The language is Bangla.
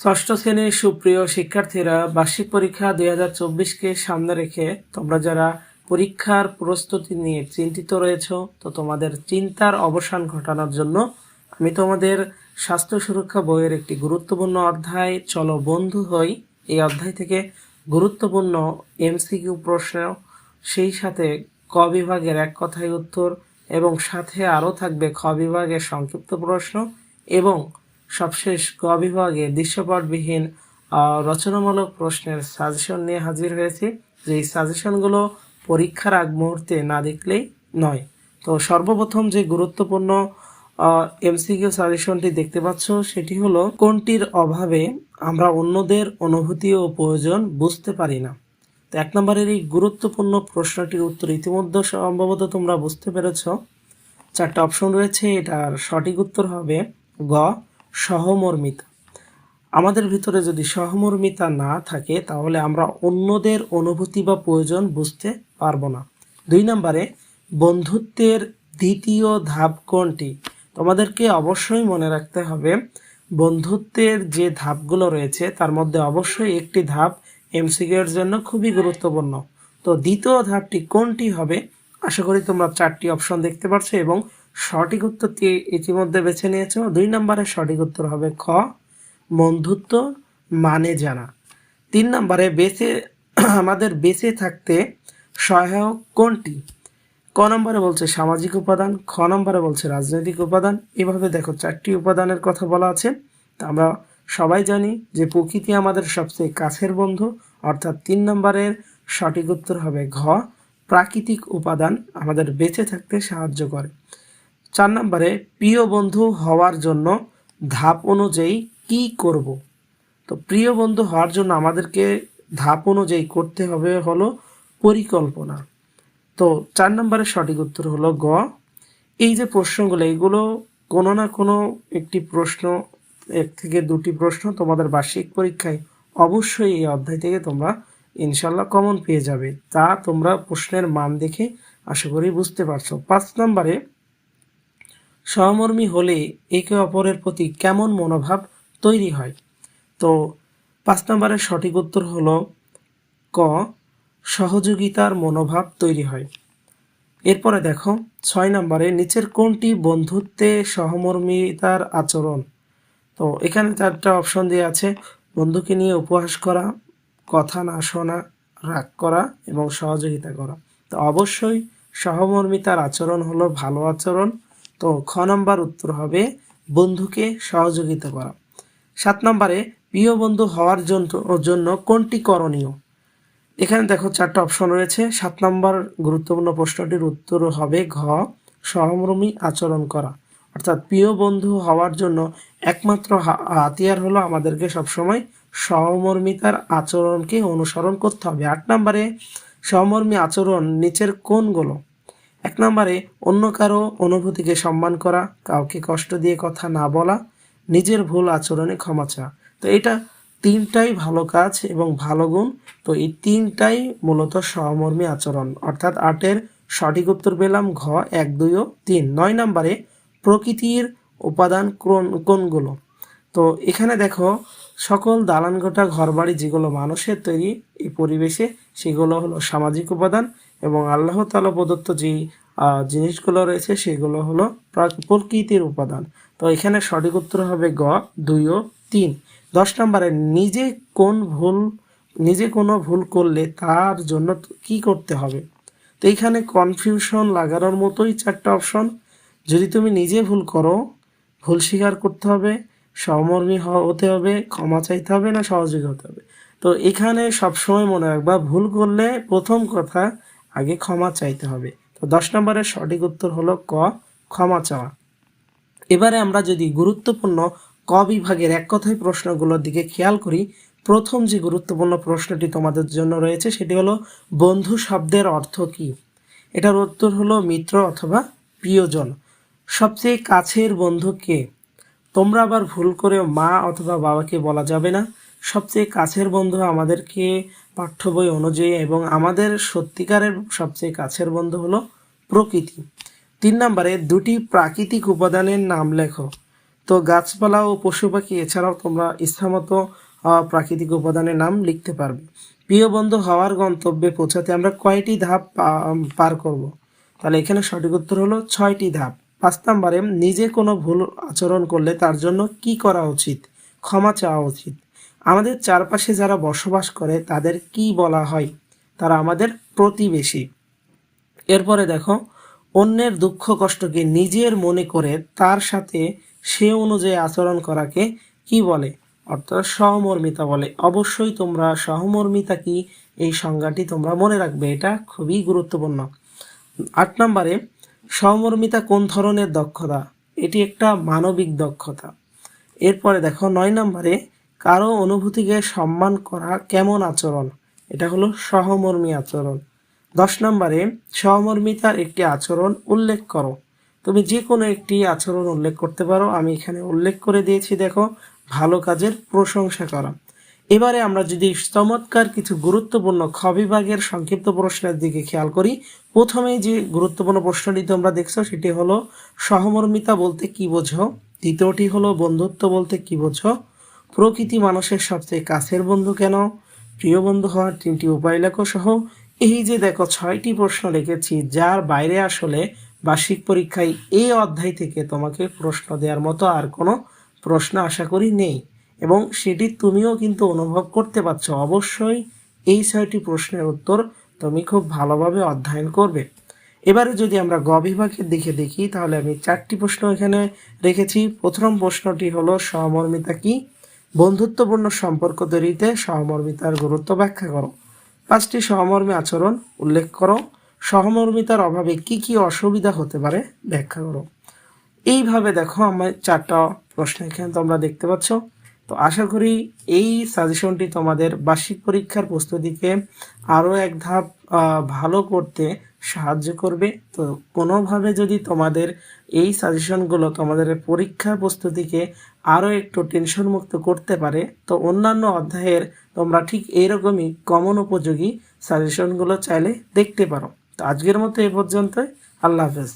ষষ্ঠ শ্রেণির সুপ্রিয় শিক্ষার্থীরা বার্ষিক পরীক্ষা দুই হাজার চব্বিশকে সামনে রেখে তোমরা যারা পরীক্ষার প্রস্তুতি নিয়ে চিন্তিত রয়েছ, তো তোমাদের চিন্তার অবসান ঘটানোর জন্য আমি তোমাদের স্বাস্থ্য সুরক্ষা বইয়ের একটি গুরুত্বপূর্ণ অধ্যায়, চলো বন্ধু হই, এই অধ্যায় থেকে গুরুত্বপূর্ণ এমসিকিউ প্রশ্ন, সেই সাথে ক বিভাগের এক কথায় উত্তর এবং সাথে আরও থাকবে খ বিভাগের সংক্ষিপ্ত প্রশ্ন এবং সবশেষ গ বিভাগে দৃশ্যপটবিহীন রচনামূলক প্রশ্নের সাজেশন নিয়ে হাজির হয়েছি। যে সাজেশনগুলো পরীক্ষার আগ মুহূর্তে না দেখলেই নয়। তো সর্বপ্রথম যে গুরুত্বপূর্ণ এমসিকিউ সাজেশনটি দেখতে পাচ্ছ, সেটি হলো, কোনটির অভাবে আমরা অন্যদের অনুভূতি ও প্রয়োজন বুঝতে পারি না? তো এক নম্বরের এই গুরুত্বপূর্ণ প্রশ্নটির উত্তর ইতিমধ্যে সম্ভবত তোমরা বুঝতে পেরেছ। চারটা অপশন রয়েছে, এটার সঠিক উত্তর হবে গ সহমর্মিতা। আমাদের ভিতরে যদি সহমর্মিতা না থাকে, তাহলে আমরা অন্যদের অনুভূতি বা প্রয়োজন বুঝতে পারব না। দুই নম্বরে, বন্ধুত্বের দ্বিতীয় ধাপ কোনটি? তোমাদেরকে অবশ্যই মনে রাখতে হবে, বন্ধুত্বের যে ধাপগুলো রয়েছে, তার মধ্যে অবশ্যই একটি ধাপ এমসিকিউ এর জন্য খুবই গুরুত্বপূর্ণ। তো দ্বিতীয় ধাপটি কোনটি হবে? আশা করি তোমরা চারটি অপশন দেখতে পাচ্ছ এবং সঠিক উত্তরটি ইতিমধ্যে বেছে নিয়েছো। দুই নম্বরের সঠিক উত্তর হবে খ, বন্ধুত্ব মানে জানা। তিন নম্বরে বেঁচে, আমাদের বেঁচে থাকতে সহায়ক কোনটি? ক নম্বরে বলছে সামাজিক উপাদান, খ নম্বরে বলছে রাজনৈতিক উপাদান। এভাবে দেখো চারটি উপাদানের কথা বলা আছে। তা আমরা সবাই জানি যে প্রকৃতি আমাদের সবচেয়ে কাছের বন্ধু। অর্থাৎ তিন নম্বরের সঠিক উত্তর হবে ঘ, প্রাকৃতিক উপাদান আমাদের বেঁচে থাকতে সাহায্য করে। চার নম্বরে, প্রিয় বন্ধু হওয়ার জন্য ধাপ অনুযায়ী কি করব? তো প্রিয় বন্ধু হওয়ার জন্য আমাদেরকে ধাপ অনুযায়ী করতে হবে হলো পরিকল্পনা। তো চার নম্বরের সঠিক উত্তর হলো গ। এই যে প্রশ্নগুলো এইগুলো কোনো না কোনো একটি প্রশ্ন, এক থেকে দুটি প্রশ্ন তোমাদের বার্ষিক পরীক্ষায় অবশ্যই এই অধ্যায় থেকে তোমরা ইনশাল্লাহ কমন পেয়ে যাবে। তা তোমরা প্রশ্নের মান দেখে আশা করি বুঝতে পারছ। পাঁচ নম্বরে সহমর্মী হলে একে অপরের প্রতি কেমন মনোভাব তৈরি হয়? তো পাঁচ নম্বরের সঠিক উত্তর হলো ক, সহযোগিতার মনোভাব তৈরি হয়। এরপরে দেখো, ছয় নম্বরে নিচের কোনটি বন্ধুত্বে সহমর্মিতার আচরণ? তো এখানে চারটা অপশন দিয়ে আছে, বন্ধুকে নিয়ে উপহাস করা, কথা না শোনা, রাগ করা এবং সহযোগিতা করা। তো অবশ্যই সহমর্মিতার আচরণ হলো ভালো আচরণ তো খ নম্বর উত্তর হবে বন্ধুকে সহযোগিতা করা। সাত নম্বরে, প্রিয় বন্ধু হওয়ার জন্য কোনটি করণীয়? এখানে দেখো চারটা অপশন রয়েছে। সাত নম্বর গুরুত্বপূর্ণ প্রশ্নটির উত্তর হবে ঘ, সহমর্মী আচরণ করা। অর্থাৎ প্রিয় বন্ধু হওয়ার জন্য একমাত্র হাতিয়ার হলো আমাদেরকে সবসময় সহমর্মিতার আচরণকে অনুসরণ করতে হবে। আট নম্বরে, সহমর্মী আচরণ নিচের কোনগুলো? এক নম্বরে, অন্য কারও অনুভূতিকে সম্মান করা, কাউকে কষ্ট দিয়ে কথা না বলা, নিজের ভুল আচরণে ক্ষমা চাওয়া। তো এটা তিনটাই ভালো কাজ এবং ভালো গুণ। তো এই তিনটাই মূলত সহমর্মী আচরণ। অর্থাৎ আটের সঠিক উত্তর পেলাম ঘ, এক, দুই ও তিন। নয় নম্বরে, প্রকৃতির উপাদান কোন- কোনগুলো? তো এখানে দেখো, সকল দালানগোটা ঘরবাড়ি যেগুলো মানুষের তৈরি এই পরিবেশে, সেগুলো হলো সামাজিক উপাদান। এবং আল্লাহ তালা প্রদত্ত যে জিনিসগুলো রয়েছে, সেগুলো হলো প্রা- প্রকৃতির উপাদান। তো এখানে সঠিক উত্তর হবে গ, দুই ও তিন। দশ নম্বরে, নিজে কোন ভুল, নিজে কোনো ভুল করলে তার জন্য কি করতে হবে? তো এইখানে কনফিউশন লাগানোর মতোই চারটা অপশন যদি তুমি নিজে ভুল করো, ভুল স্বীকার করতে হবে, সহমর্মী হ- হতে হবে, ক্ষমা চাইতে হবে না সহযোগী হতে হবে। তো এখানে সবসময় মনে রাখবা, ভুল করলে প্রথম কথা আগে ক্ষমা চাইতে হবে। তো দশ নম্বরের সঠিক উত্তর হলো ক, ক্ষমা চাওয়া। এবারে আমরা যদি গুরুত্বপূর্ণ ক বিভাগের এক কথায় প্রশ্নগুলোর দিকে খেয়াল করি, প্রথম যে গুরুত্বপূর্ণ প্রশ্নটি তোমাদের জন্য রয়েছে সেটি হলো, বন্ধু শব্দের অর্থ কী? এটার উত্তর হলো মিত্র অথবা প্রিয়জন। সবচেয়ে কাছের বন্ধু কে? তোমরা আবার ভুল করে মা অথবা বাবাকে বলা যাবে না। সবচেয়ে কাছের বন্ধু আমাদেরকে পাঠ্য বই অনুযায়ী এবং আমাদের সত্যিকারের সবচেয়ে কাছের বন্ধু হলো প্রকৃতি। তিন নম্বরে দুটি প্রাকৃতিক উপাদানের নাম লেখো। তো গাছপালা ও পশু পাখি, এছাড়াও তোমরা ইচ্ছামতো প্রাকৃতিক উপাদানের নাম লিখতে পারবে। প্রিয় বন্ধু, হওয়ার গন্তব্যে পৌঁছাতে আমরা কয়টি ধাপ পার করব? তাহলে এখানে সঠিক উত্তর হলো ছয়টি ধাপ। পাঁচ নম্বরে, নিজে কোনো ভুল আচরণ করলে তার জন্য কি করা উচিত? ক্ষমা চাওয়া উচিত। আমাদের চারপাশে যারা বসবাস করে, তাদের কি বলা হয়? তারা আমাদের প্রতিবেশী। এরপরে দেখো, অন্যের দুঃখ কষ্টকে নিজের মনে করে তার সাথে সে অনুযায়ী আচরণ করাকে কি বলে? অর্থাৎ সহমর্মিতা বলে। অবশ্যই তোমরা সহমর্মিতা কি? এই সংজ্ঞাটি তোমরা মনে রাখবে, এটা খুবই গুরুত্বপূর্ণ। আট নম্বরে, সহমর্মিতা কোন ধরনের দক্ষতা? এটি একটা মানবিক দক্ষতা। এরপরে দেখো, নয় নম্বরে কারও অনুভূতিকে সম্মান করা কেমন আচরণ? এটা হলো সহমর্মী আচরণ। দশ নম্বরে, সহমর্মিতার একটি আচরণ উল্লেখ করো। তুমি যে কোনো একটি আচরণ উল্লেখ করতে পারো। আমি এখানে উল্লেখ করে দিয়েছি, দেখো, ভালো কাজের প্রশংসা করা। এবারে আমরা যদি চমৎকার কিছু গুরুত্বপূর্ণ খ বিভাগের সংক্ষিপ্ত প্রশ্নের দিকে খেয়াল করি, প্রথমে যে গুরুত্বপূর্ণ প্রশ্নটি তোমরা দেখছ, সেটি হলো, সহমর্মিতা বলতে কি বোঝো? দ্বিতীয়টি হলো, বন্ধুত্ব বলতে কি বোঝো? প্রকৃতি মানুষের সবচেয়ে কাছের বন্ধু কেন? প্রিয় বন্ধু হওয়ার তিনটি উপায় লেখো সহ। এই যে দেখো, ছয়টি প্রশ্ন লিখেছি, যার বাইরে আসলে বার্ষিক পরীক্ষায় এই অধ্যায় থেকে তোমাকে প্রশ্ন দেওয়ার মতো আর কোনো প্রশ্ন আশা করি নেই। এবং সেটি তুমিও কিন্তু অনুভব করতে পারছ। অবশ্যই এই ছয়টি প্রশ্নের উত্তর তুমি খুব ভালোভাবে অধ্যয়ন করবে। এবারে যদি আমরা গ বিভাগের দিকে দেখি, তাহলে আমি চারটি প্রশ্ন এখানে রেখেছি। প্রথম প্রশ্নটি হলো সহমর্মিতা কি? বন্ধুত্বপূর্ণ সম্পর্ক তৈরিতে সহমর্মিতার গুরুত্ব ব্যাখ্যা করো। পাঁচটি সহমর্মী আচরণ উল্লেখ করো। সহমর্মিতার অভাবে কি কি অসুবিধা হতে পারে ব্যাখ্যা করো। এইভাবে দেখো আমার চারটা প্রশ্ন এখানে তোমরা দেখতে পাচ্ছ। তো আশা করি এই সাজেশনটি তোমাদের বার্ষিক পরীক্ষার প্রস্তুতিকে আরও এক ধাপ ভালো করতে সাহায্য করবে। তো কোনোভাবে যদি তোমাদের এই সাজেশনগুলো তোমাদের পরীক্ষার প্রস্তুতিকে আরও একটু টেনশন মুক্ত করতে পারে, তো অন্যান্য অধ্যায়ের তোমরা ঠিক এইরকমই কমন উপযোগী সাজেশনগুলো চাইলে দেখতে পারো। তো আজকের মতো এ পর্যন্তই। আল্লাহ হাফেজ।